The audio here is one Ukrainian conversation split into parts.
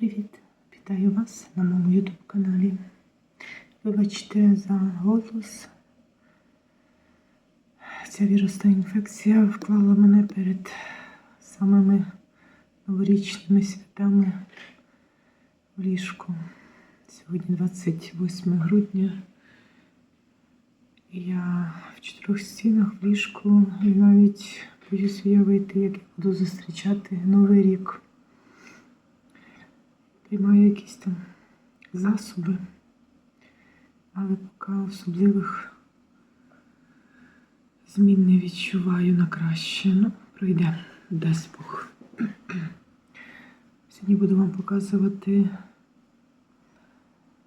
Привіт! Вітаю вас на моєму YouTube каналі. Вибачте за голос. Ця вірусна інфекція вклала мене перед самими новорічними святами в ліжку. Сьогодні 28 грудня. Я в чотирьох стінах в ліжку і навіть боюсь уявити, як я буду зустрічати Новий рік. Приймаю якісь там засоби, але поки особливих змін не відчуваю на краще. Ну, пройде, дасть Бог. Сьогодні буду вам показувати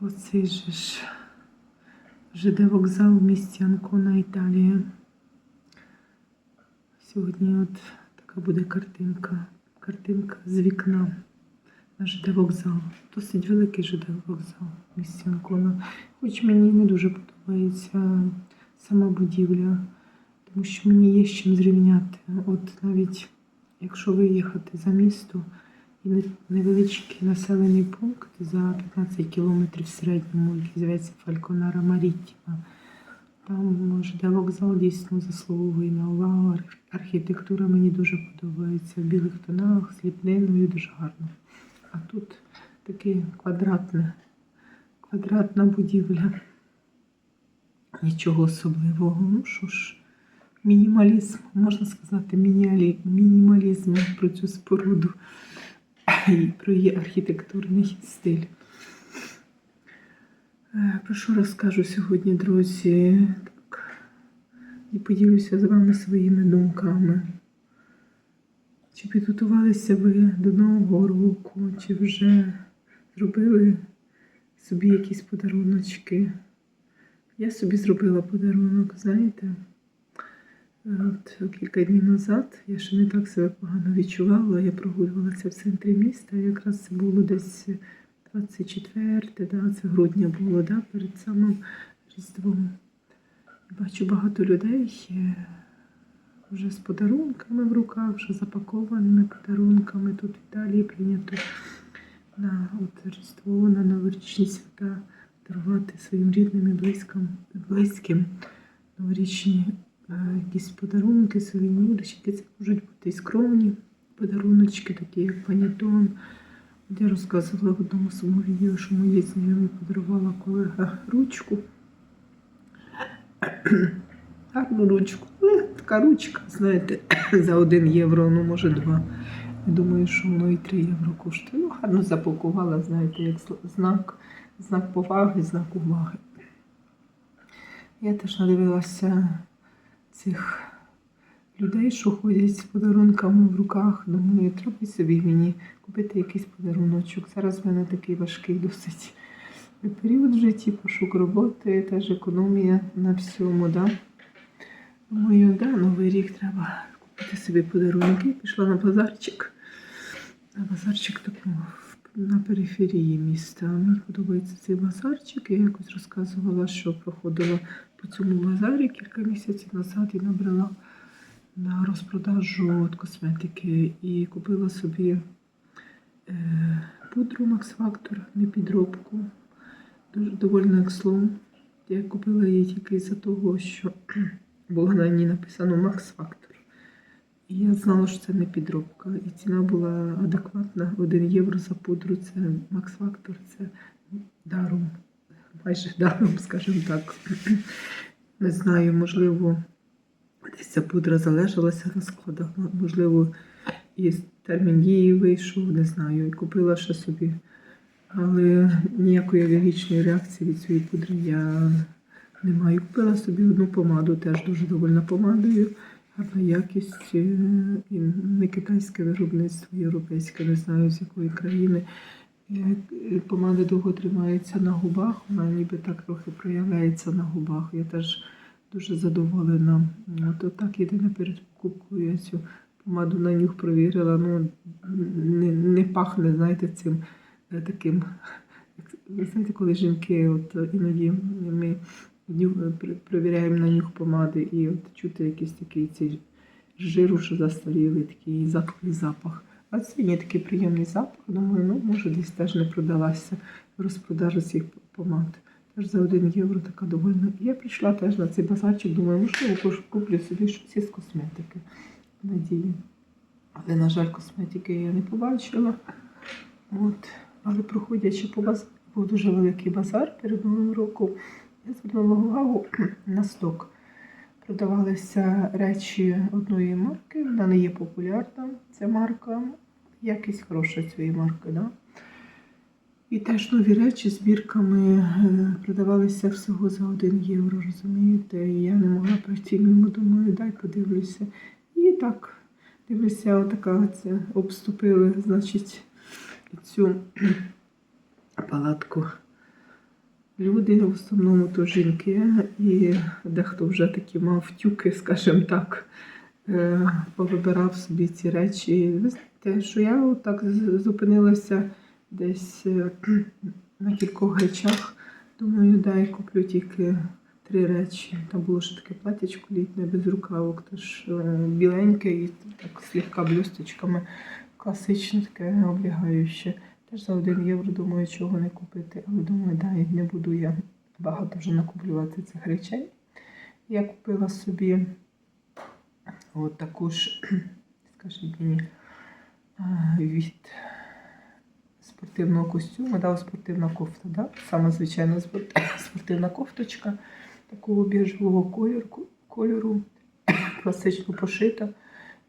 оцей же ж ЖД вокзал в місті Анкона, Італія. Сьогодні от така буде картинка. Картинка з вікна на ЖД вокзал. Досить великий ЖД вокзал в. Хоч мені не дуже подобається сама будівля, тому що мені є з чим зрівняти. От навіть якщо виїхати за місто і невеличкий населений пункт за 15 кілометрів в середньому, який зветься Фальконара Маріттіма. Там ЖД вокзал дійсно заслуговує на увагу. Архітектура мені дуже подобається в білих тонах, з ліпниною, дуже гарно. А тут таке квадратне, квадратна будівля. Нічого особливого. Ну що ж, мінімалізм, можна сказати, мінімалізм про цю споруду і про її архітектурний стиль. Е, Про що розкажу сьогодні, друзі? Так, і поділюся з вами своїми думками. Чи підготувалися ви до Нового року, чи вже зробили собі якісь подаруночки? Я собі зробила подарунок, знаєте, от кілька днів назад я ще не так себе погано відчувала. Я прогулювалася в центрі міста. Якраз це було десь 24, да, це грудня було, да, перед самим Різдвом. Бачу багато людей вже з подарунками в руках, вже запакованими подарунками. Тут в Італії прийнято на от Різдво, на новорічні свята дарувати своїм рідним і близьким, близьким новорічні е, якісь подарунки, сувенірчики. Це можуть бути і скромні подаруночки, такі як панітон. Я розказувала в одному своєму відео, що моїй знайомі подарувала колега ручку. Гарну ручку. Але така ручка, знаєте, за 1 євро, ну може два. Я думаю, що воно і 3 євро коштує. Ну, гарно запакувала, знаєте, як знак, знак поваги, знак уваги. Я теж надивилася цих людей, що ходять з подарунками в руках. Думаю, треба собі мені купити якийсь подаруночок. Зараз в мене такий важкий досить період в житті, пошук роботи, теж економія на всьому. Да? Думаю, да, новий рік треба купити собі подарунки. Пішла на базарчик. На базарчик такому на периферії міста. Мені подобається цей базарчик. Я якось розказувала, що проходила по цьому базарі кілька місяців назад і набрала на розпродажу от косметики і купила собі е, пудру Max Factor, не підробку. Дуже довольна екслом. Я купила її тільки із-за того, що було на ній написано Max Factor. І я знала, що це не підробка. І ціна була адекватна. 1 євро за пудру це Max Factor, це даром, майже даром, скажімо так. Не знаю, можливо, десь ця пудра залежалася на складах, можливо, і термін дії вийшов, не знаю. І купила ще собі. Але ніякої алергічної реакції від цієї пудри я не маю. Купила собі одну помаду, теж дуже довольна помадою. Гарна якість, е, і не китайське виробництво, європейське, не знаю з якої країни. Е, е, Помада довго тримається на губах, вона ніби так трохи проявляється на губах. Я теж дуже задоволена. От отак єдине перед покупкою я цю помаду на нюх провірила. Ну, не, не пахне, знаєте, цим таким. Знаєте, коли жінки, от іноді ми провіряємо на нюх помади і от чути якийсь такий цей жиру, що застарілий, такий затхлий запах. А сьогодні такий приємний запах. Думаю, ну може десь теж не продалася розпродажу цих помад. Теж за 1 євро така довольна. Я прийшла теж на цей базарчик, думаю, можливо, куплю собі щось із косметики. Надію. Але, на жаль, косметики я не побачила. От. Але проходячи по базару, був дуже великий базар перед Новим роком. Я звернула увагу на сток. Продавалися речі одної марки, вона не є популярна, ця марка. Якість хороша цієї марки, да? І теж нові речі з бірками е, продавалися всього за 1 євро, розумієте? І я не могла пройти мимо, думаю, дай подивлюся. І так, дивлюся, отака це обступили, значить, цю палатку. Люди в основному то жінки, і дехто вже такі мав тюки, скажімо так, е, повибирав собі ці речі. Знаєте, що я отак з- зупинилася десь е, на кількох речах. Думаю, дай куплю тільки три речі. Там було ще таке платячко літне без рукавок, теж е, біленьке і так слегка блюсточками. Класичне таке облягаюче. За 1 євро думаю, чого не купити. Але думаю, дай не буду я багато вже накуплювати цих речей. Я купила собі от таку ж, скажіть мені, від спортивного костюму, да, спортивна кофта, да? саме звичайна спортивна кофточка такого кольору, кольору класично пошита.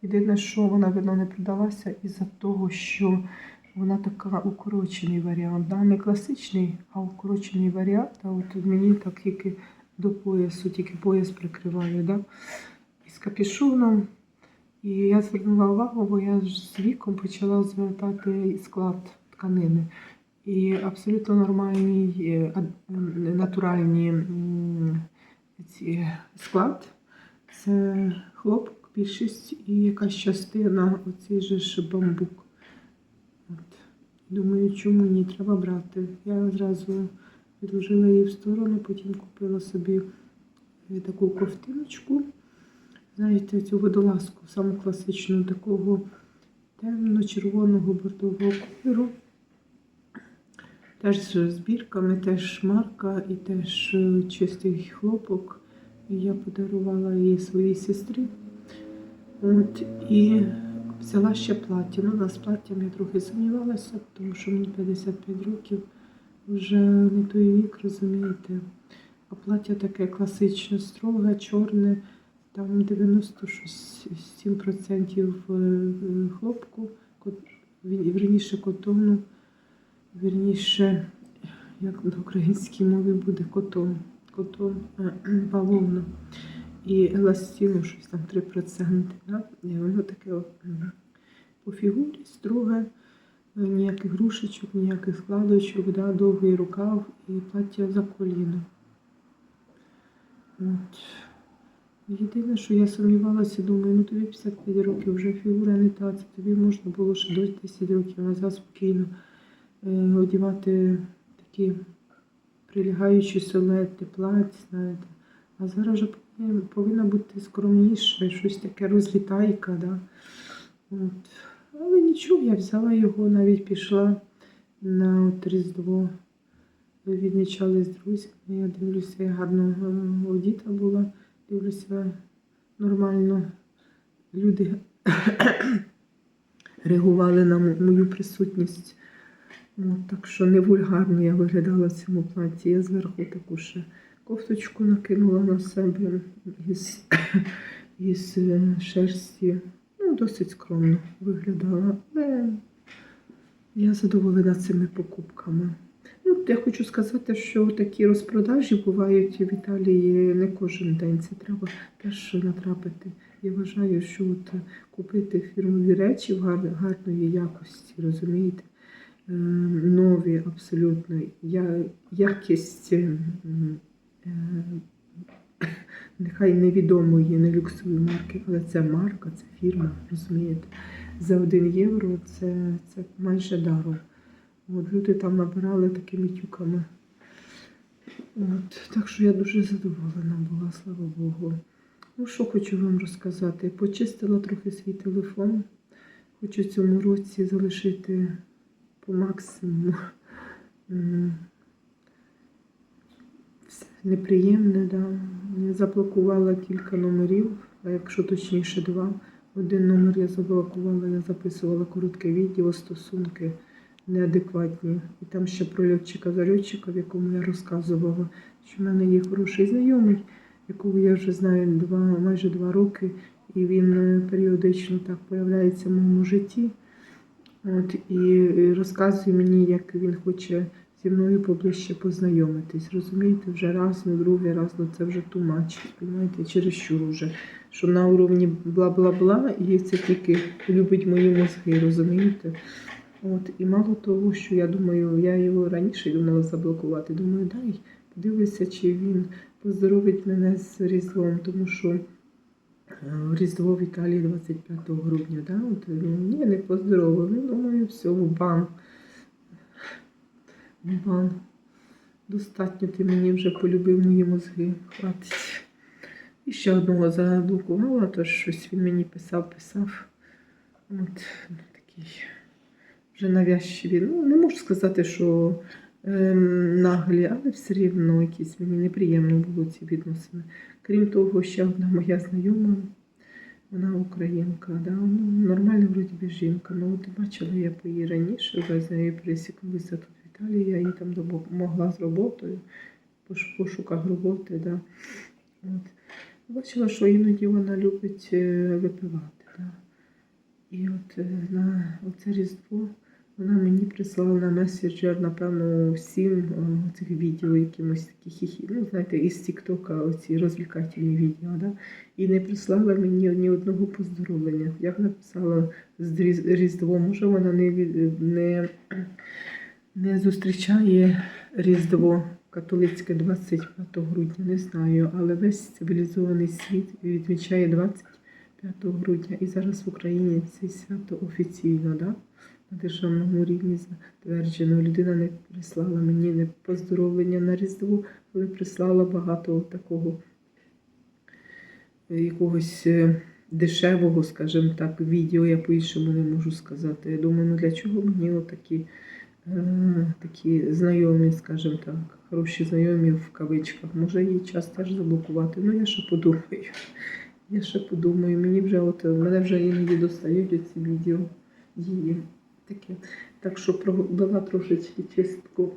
Єдине, що вона видно не продалася із-за того, що вона така укорочений варіант. Да? Не класичний, а укорочений варіант. А от мені так тільки до поясу, тільки пояс прикриває. Да? Із капюшоном. І я звернула увагу, бо я ж з віком почала звертати склад тканини. І абсолютно нормальний, е, ці склад. Це хлопок, більшість і якась частина оцей же ж бамбук. От. Думаю, чому ні, треба брати. Я одразу відложила її в сторону, потім купила собі е, таку ковтиночку. Знаєте, цю водолазку, саму класичну, такого темно-червоного бордового кольору. Теж з збірками, теж марка і теж е, чистий хлопок. Я подарувала її своїй сестрі. От, і взяла ще плаття. Ну, з платтям я трохи сумнівалася, тому що мені 55 років, вже не той вік, розумієте. А плаття таке класичне, строге, чорне, там 97% е, хлопку, вірніше котону, вірніше, як на українській мові буде котон, котон, е, бавовна. І еластину щось там 3%. Да? І воно таке от, по фігурі строге, е, ніяких грушечок, ніяких складочок, да? довгий рукав і плаття за коліно. От. Єдине, що я сумнівалася, думаю, ну тобі 55 років, вже фігура не та, це тобі можна було ще до 10 років назад спокійно е, одягати такі прилягаючі силуети, плать, знаєте. А зараз вже повинна- повинна бути скромніше, щось таке розлітайка, да? От. Але нічого, я взяла його, навіть пішла на Різдво. Ми відмічали з друзями. Я дивлюся, я гарно е, одіта була. Дивлюся нормально. Люди реагували на мою присутність. От, так що не вульгарно я виглядала в цьому платі. Я зверху таку ще кофточку накинула на себе із, із е, шерсті. Ну, досить скромно виглядала. Але я задоволена цими покупками. Ну, я хочу сказати, що такі розпродажі бувають в Італії не кожен день. Це треба теж натрапити. Я вважаю, що от купити фірмові речі в гарної якості, розумієте, е, нові абсолютно. Я, якість нехай невідомої, не люксової марки, але це марка, це фірма, розумієте. За 1 євро це, це майже даром. От люди там набирали такими тюками. От, так що я дуже задоволена була, слава Богу. Ну, що хочу вам розказати. Почистила трохи свій телефон. Хочу цьому році залишити по максимуму неприємне, да. Я заблокувала кілька номерів, а якщо точніше два. Один номер я заблокувала, я записувала коротке відео, стосунки неадекватні. І там ще про льотчика зарядчика, в якому я розказувала, що в мене є хороший знайомий, якого я вже знаю два, майже два роки, і він е, періодично так появляється в моєму житті. От, і розказує мені, як він хоче зі мною поближче познайомитись. Розумієте, вже раз, на другий раз, ну це вже тумач, розумієте, чересчур вже. Що на уровні бла-бла-бла, і це тільки любить мої мозги, розумієте? От, і мало того, що я думаю, я його раніше думала заблокувати. Думаю, дай подивлюся, чи він поздоровить мене з Різдвом, тому що е, Різдво в Італії 25 грудня, да? От, він, ні, не поздоровив. Ну, думаю, все, в бан. Достатньо ти мені вже полюбив мої мозги. Хватить. І ще одного заблокувала, то щось він мені писав, писав. От, ну, такий вже навязчиві. Ну, не можу сказати, що ем, наглі, але все рівно якісь мені неприємно було ці відносини. Крім того, ще одна моя знайома, вона українка, да? ну, нормальна вроді жінка. Ну, от бачила я по її раніше, вже з нею пересікнулися тут Італії, я їй там допомогла з роботою, по пошуках роботи. Да? От. Бачила, що іноді вона любить е, випивати. Да? І от е, на оце Різдво вона мені прислала на меседжер, напевно, всім е, цих відео, якимось такі хіхі, ну, знаєте, із Тіктока оці розвлекательні відео, да? і не прислала мені ні одного поздоровлення. Я написала з Різ- Різдвом, може вона не, не, не зустрічає Різдво католицьке 25 грудня, не знаю, але весь цивілізований світ відмічає 25 грудня. І зараз в Україні це свято офіційно, да? на державному рівні затверджено. Людина не прислала мені не поздоровлення на Різдво, але прислала багато такого е, якогось е, дешевого, скажімо так, відео, я по-іншому не можу сказати. Я думаю, ну для чого мені отакі такі знайомі, скажімо так, хороші знайомі в кавичках. Може її час теж заблокувати. Ну я ще подумаю. Я ще подумаю, мені вже от мене вже іноді достають оці відео її. Таке. Так що пробила трошечки чистку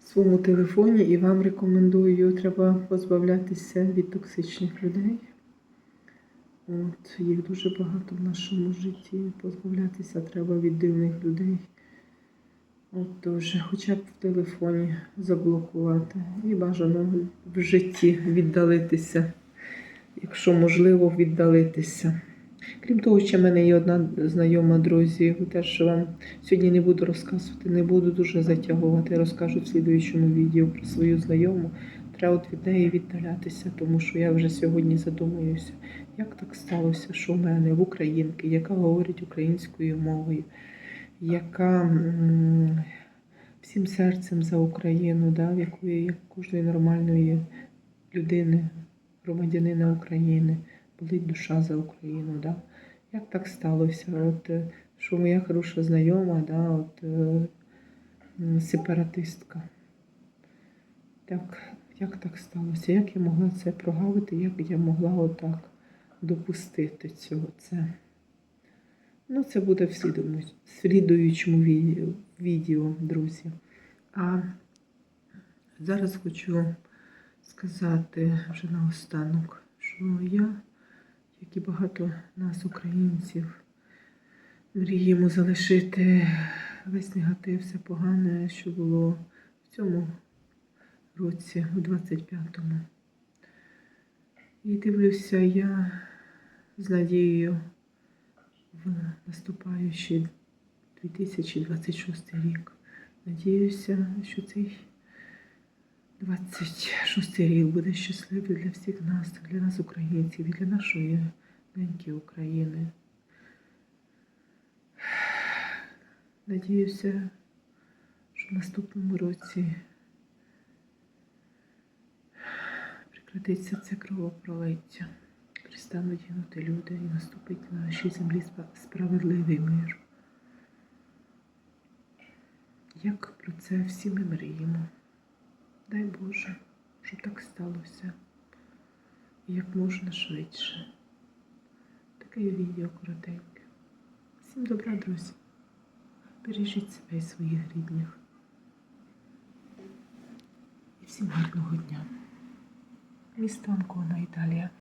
в своєму телефоні і вам рекомендую, треба позбавлятися від токсичних людей. От, їх дуже багато в нашому житті. Позбавлятися треба від дивних людей. От тож, хоча б в телефоні заблокувати і бажано в житті віддалитися, якщо можливо, віддалитися. Крім того, ще в мене є одна знайома друзі, теж вам сьогодні не буду розказувати, не буду дуже затягувати. Розкажу в слідуючому відео про свою знайому. Треба от від неї віддалятися, тому що я вже сьогодні задумуюся, як так сталося, що в мене в українки, яка говорить українською мовою, яка всім серцем за Україну, да, в якої як кожної нормальної людини, громадянина України болить душа за Україну. Да? Як так сталося? От, е, що моя хороша знайома, да, от, е, сепаратистка. Так, як так сталося? Як я могла це прогавити? Як я могла отак допустити цього? Це, ну, це буде в слідуючому, відео, друзі. А зараз хочу сказати вже наостанок, що я як і багато нас, українців, мріємо залишити весь негатив, все погане, що було в цьому році, у 25-му. І дивлюся я з надією в наступаючий 2026 рік. Надіюся, що цей 26 рік буде щасливий для всіх нас, для нас, українців, і для нашої неньки України. Надіюся, що в наступному році прекратиться це кровопролиття. перестануть гинути люди і наступить на нашій землі справедливий мир. Як про це всі ми мріємо. Дай Боже, щоб так сталося. Як можна швидше. Таке відео коротеньке. Всім добра, друзі. Бережіть себе і своїх рідних. І всім гарного дня. Місто Анкона, Італія.